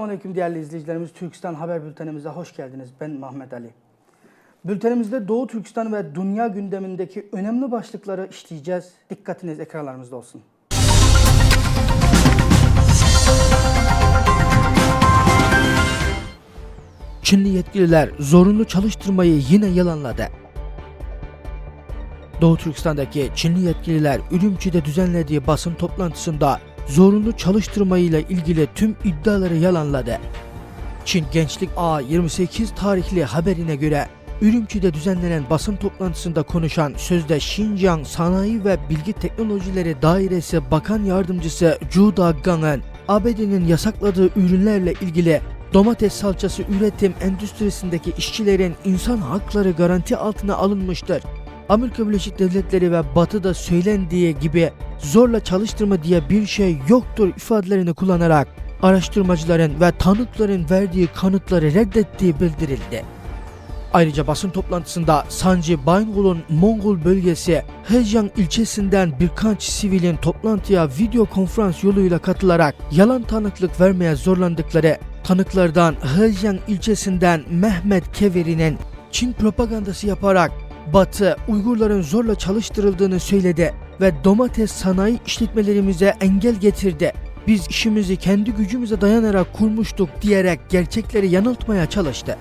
Selamünaleyküm değerli izleyicilerimiz. Türkistan Haber Bültenimize hoş geldiniz. Ben Mehmet Ali. Bültenimizde Doğu Türkistan ve dünya gündemindeki önemli başlıkları işleyeceğiz. Dikkatiniz ekranlarımızda olsun. Çinli yetkililer zorunlu çalıştırmayı yine yalanladı. Doğu Türkistan'daki Çinli yetkililer Ürümçi'de düzenlediği basın toplantısında zorunlu çalıştırmayla ilgili tüm iddiaları yalanladı. Çin Gençlik A 28 tarihli haberine göre Ürümçi'de düzenlenen basın toplantısında konuşan sözde Xinjiang Sanayi ve Bilgi Teknolojileri Dairesi Bakan Yardımcısı Zhu Dagang'ın ABD'nin yasakladığı ürünlerle ilgili domates salçası üretim endüstrisindeki işçilerin insan hakları garanti altına alınmıştır. Amerika Birleşik Devletleri ve Batı'da söylendiği gibi zorla çalıştırma diye bir şey yoktur ifadelerini kullanarak araştırmacıların ve tanıkların verdiği kanıtları reddettiği bildirildi. Ayrıca basın toplantısında Sanji Baingul'un Mongol bölgesi Hejiang ilçesinden birkaç sivilin toplantıya video konferans yoluyla katılarak yalan tanıklık vermeye zorlandıkları tanıklardan Hejiang ilçesinden Mehmet Keveri'nin Çin propagandası yaparak Batı Uygurların zorla çalıştırıldığını söyledi ve domates sanayi işletmelerimize engel getirdi. Biz işimizi kendi gücümüze dayanarak kurmuştuk diyerek gerçekleri yanıltmaya çalıştı.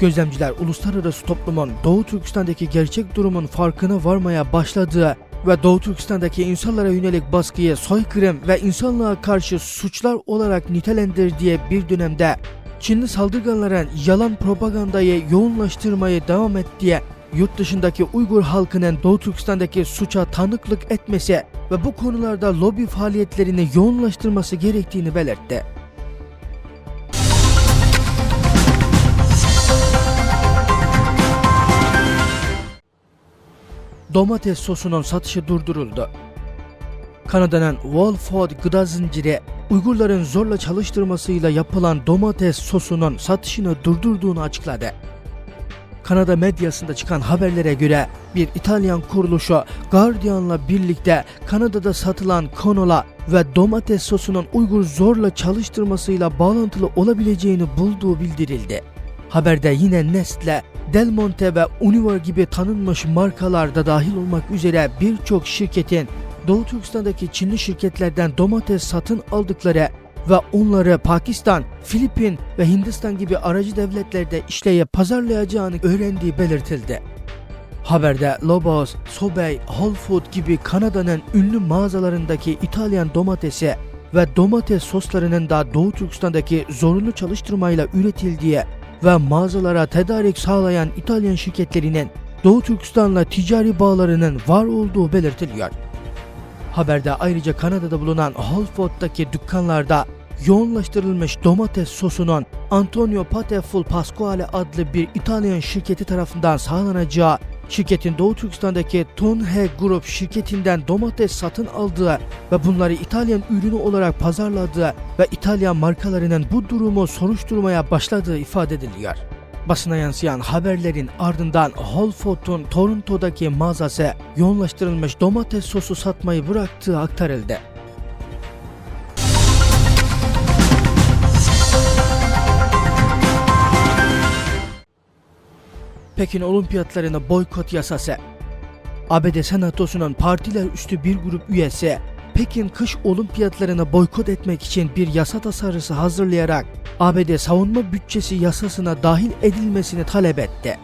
Gözlemciler uluslararası toplumun Doğu Türkistan'daki gerçek durumun farkına varmaya başladığı ve Doğu Türkistan'daki insanlara yönelik baskıyı soykırım ve insanlığa karşı suçlar olarak nitelendirdiği bir dönemde Çinli saldırganların yalan propagandayı yoğunlaştırmayı devam ettiği yurt dışındaki Uygur halkının Doğu Türkistan'daki suça tanıklık etmesi ve bu konularda lobi faaliyetlerini yoğunlaştırması gerektiğini belirtti. Domates sosunun satışı durduruldu. Kanada'nın Walford gıda zinciri Uygurların zorla çalıştırmasıyla yapılan domates sosunun satışını durdurduğunu açıkladı. Kanada medyasında çıkan haberlere göre bir İtalyan kuruluşu Guardian'la birlikte Kanada'da satılan konola ve domates sosunun Uygur zorla çalıştırmasıyla bağlantılı olabileceğini bulduğu bildirildi. Haberde yine Nestle, Del Monte ve Univar gibi tanınmış markalar da dahil olmak üzere birçok şirketin Doğu Türkistan'daki Çinli şirketlerden domates satın aldıkları ve onları Pakistan, Filipin ve Hindistan gibi aracı devletlerde işleyip pazarlayacağını öğrendiği belirtildi. Haberde Lobos, Sobey, Whole Food gibi Kanada'nın ünlü mağazalarındaki İtalyan domatesi ve domates soslarının da Doğu Türkistan'daki zorunlu çalıştırmayla üretildiği ve mağazalara tedarik sağlayan İtalyan şirketlerinin Doğu Türkistan'la ticari bağlarının var olduğu belirtiliyor. Haberde ayrıca Kanada'da bulunan Whole Foods'taki dükkanlarda yoğunlaştırılmış domates sosunun Antonio Pateful Pasquale adlı bir İtalyan şirketi tarafından sağlanacağı, şirketin Doğu Türkistan'daki Tonhe Group şirketinden domates satın aldığı ve bunları İtalyan ürünü olarak pazarladığı ve İtalyan markalarının bu durumu soruşturmaya başladığı ifade ediliyor. Basına yansıyan haberlerin ardından Whole Foods'un Toronto'daki mağazası yoğunlaştırılmış domates sosu satmayı bıraktığı aktarıldı. Pekin Olimpiyatlarına boykot yasası. ABD Senatosu'nun partiler üstü bir grup üyesi Pekin kış olimpiyatlarına boykot etmek için bir yasa tasarısı hazırlayarak ABD savunma bütçesi yasasına dahil edilmesini talep etti.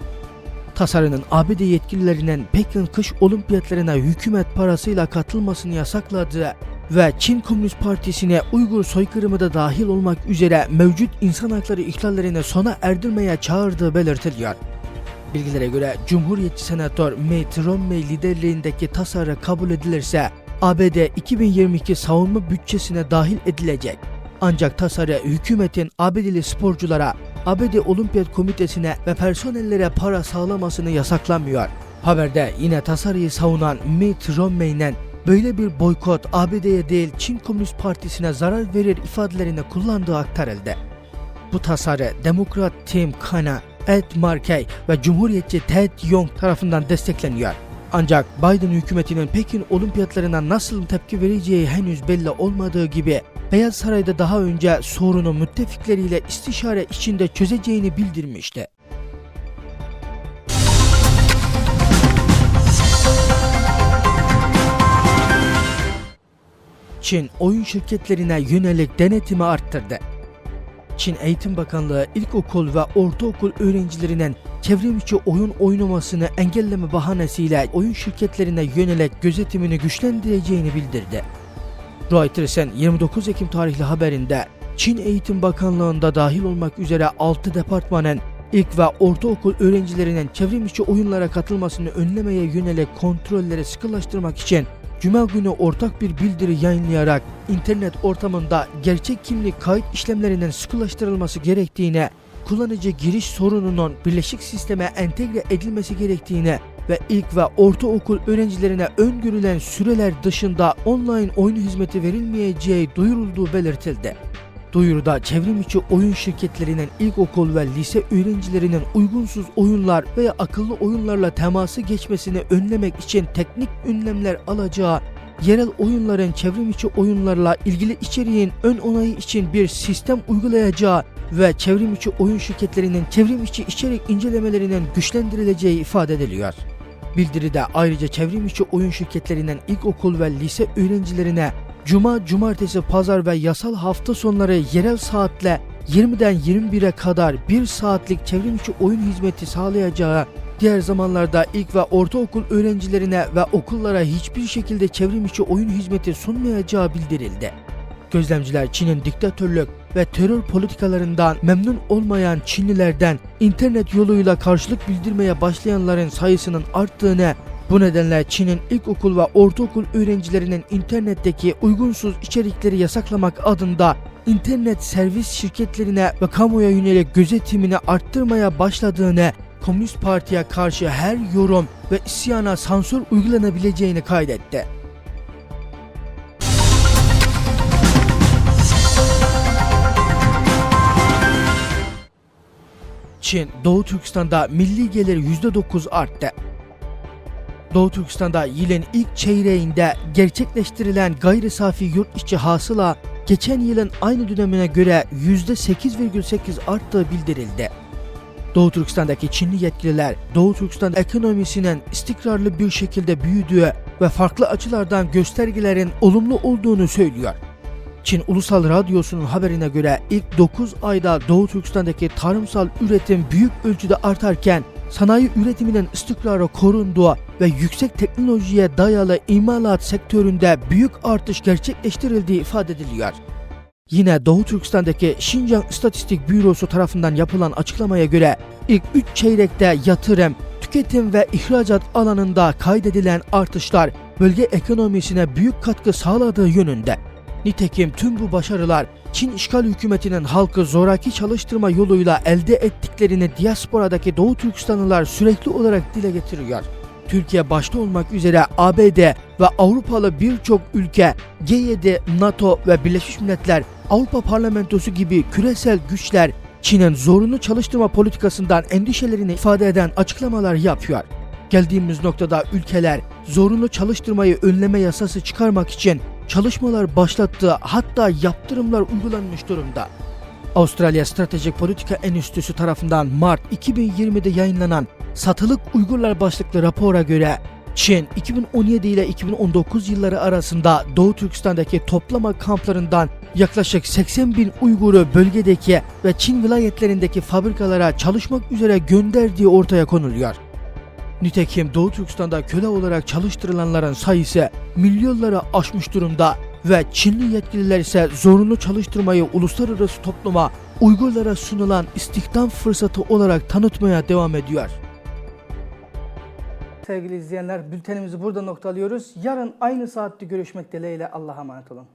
Tasarının ABD yetkililerinin Pekin kış olimpiyatlarına hükümet parasıyla katılmasını yasakladığı ve Çin Komünist Partisi'ne Uygur soykırımı da dahil olmak üzere mevcut insan hakları ihlallerini sona erdirmeye çağırdığı belirtiliyor. Bilgilere göre Cumhuriyetçi Senatör Mitt Romney liderliğindeki tasarı kabul edilirse ABD 2022 savunma bütçesine dahil edilecek. Ancak tasarı hükümetin ABD'li sporculara, ABD Olimpiyat Komitesi'ne ve personellere para sağlamasını yasaklamıyor. Haberde yine tasarıyı savunan Mitt Romney'nin böyle bir boykot ABD'ye değil Çin Komünist Partisi'ne zarar verir ifadelerini kullandığı aktarıldı. Bu tasarı Demokrat Tim Kana, Ed Markey ve Cumhuriyetçi Ted Young tarafından destekleniyor. Ancak Biden hükümetinin Pekin olimpiyatlarına nasıl tepki vereceği henüz belli olmadığı gibi Beyaz Saray'da daha önce sorunu müttefikleriyle istişare içinde çözeceğini bildirmişti. Çin oyun şirketlerine yönelik denetimi arttırdı. Çin Eğitim Bakanlığı ilkokul ve ortaokul öğrencilerinin çevrimiçi oyun oynamasını engelleme bahanesiyle oyun şirketlerine yönelik gözetimini güçlendireceğini bildirdi. Reuters'ın 29 Ekim tarihli haberinde Çin Eğitim Bakanlığı'nda dahil olmak üzere 6 departmanın ilk ve ortaokul öğrencilerinin çevrimiçi oyunlara katılmasını önlemeye yönelik kontrolleri sıkılaştırmak için Cuma günü ortak bir bildiri yayınlayarak internet ortamında gerçek kimlik kayıt işlemlerinin sıkılaştırılması gerektiğine, kullanıcı giriş sorununun birleşik sisteme entegre edilmesi gerektiğine ve ilk ve ortaokul öğrencilerine öngörülen süreler dışında online oyun hizmeti verilmeyeceği duyurulduğu belirtildi. Duyuruda çevrim içi oyun şirketlerinin ilkokul ve lise öğrencilerinin uygunsuz oyunlar veya akıllı oyunlarla teması geçmesini önlemek için teknik önlemler alacağı, yerel oyunların çevrim içi oyunlarla ilgili içeriğin ön onayı için bir sistem uygulayacağı ve çevrim içi oyun şirketlerinin çevrim içi içerik incelemelerinin güçlendirileceği ifade ediliyor. Bildiride ayrıca çevrim içi oyun şirketlerinden ilkokul ve lise öğrencilerine Cuma, cumartesi, pazar ve yasal hafta sonları yerel saatle 20'den 21'e kadar 1 saatlik çevrim içi oyun hizmeti sağlayacağı, diğer zamanlarda ilk ve ortaokul öğrencilerine ve okullara hiçbir şekilde çevrim içi oyun hizmeti sunmayacağı bildirildi. Gözlemciler Çin'in diktatörlük ve terör politikalarından memnun olmayan Çinlilerden internet yoluyla karşılık bildirmeye başlayanların sayısının arttığını bu nedenle Çin'in ilkokul ve ortaokul öğrencilerinin internetteki uygunsuz içerikleri yasaklamak adında internet servis şirketlerine ve kamuya yönelik gözetimini arttırmaya başladığını, Komünist Parti'ye karşı her yorum ve isyana sansür uygulanabileceğini kaydetti. Çin, Doğu Türkistan'da milli gelir %9 arttı. Doğu Türkistan'da yılın ilk çeyreğinde gerçekleştirilen gayri safi yurt içi hasıla geçen yılın aynı dönemine göre %8,8 arttığı bildirildi. Doğu Türkistan'daki Çinli yetkililer Doğu Türkistan ekonomisinin istikrarlı bir şekilde büyüdüğü ve farklı açılardan göstergelerin olumlu olduğunu söylüyor. Çin Ulusal Radyosu'nun haberine göre ilk 9 ayda Doğu Türkistan'daki tarımsal üretim büyük ölçüde artarken sanayi üretiminin istikrarı korunduğu ve yüksek teknolojiye dayalı imalat sektöründe büyük artış gerçekleştirildiği ifade ediliyor. Yine Doğu Türkistan'daki Şincan İstatistik Bürosu tarafından yapılan açıklamaya göre ilk 3 çeyrekte yatırım, tüketim ve ihracat alanında kaydedilen artışlar bölge ekonomisine büyük katkı sağladığı yönünde. Nitekim tüm bu başarılar Çin işgal hükümetinin halkı zoraki çalıştırma yoluyla elde ettiklerini diasporadaki Doğu Türkistanlılar sürekli olarak dile getiriyor. Türkiye başta olmak üzere ABD ve Avrupalı birçok ülke, G7, NATO ve Birleşmiş Milletler, Avrupa Parlamentosu gibi küresel güçler Çin'in zorunlu çalıştırma politikasından endişelerini ifade eden açıklamalar yapıyor. Geldiğimiz noktada ülkeler zorunlu çalıştırmayı önleme yasası çıkarmak için çalışmalar başlattı hatta yaptırımlar uygulanmış durumda. Avustralya Stratejik Politika Enstitüsü tarafından Mart 2020'de yayınlanan Satılık Uygurlar başlıklı rapora göre Çin 2017 ile 2019 yılları arasında Doğu Türkistan'daki toplama kamplarından yaklaşık 80 bin Uygur'u bölgedeki ve Çin vilayetlerindeki fabrikalara çalışmak üzere gönderdiği ortaya konuluyor. Nitekim Doğu Türkistan'da köle olarak çalıştırılanların sayısı milyonları aşmış durumda ve Çinli yetkililer ise zorunlu çalıştırmayı uluslararası topluma Uygurlara sunulan istihdam fırsatı olarak tanıtmaya devam ediyor. Sevgili izleyenler bültenimizi burada noktalıyoruz. Yarın aynı saatte görüşmek dileğiyle Allah'a emanet olun.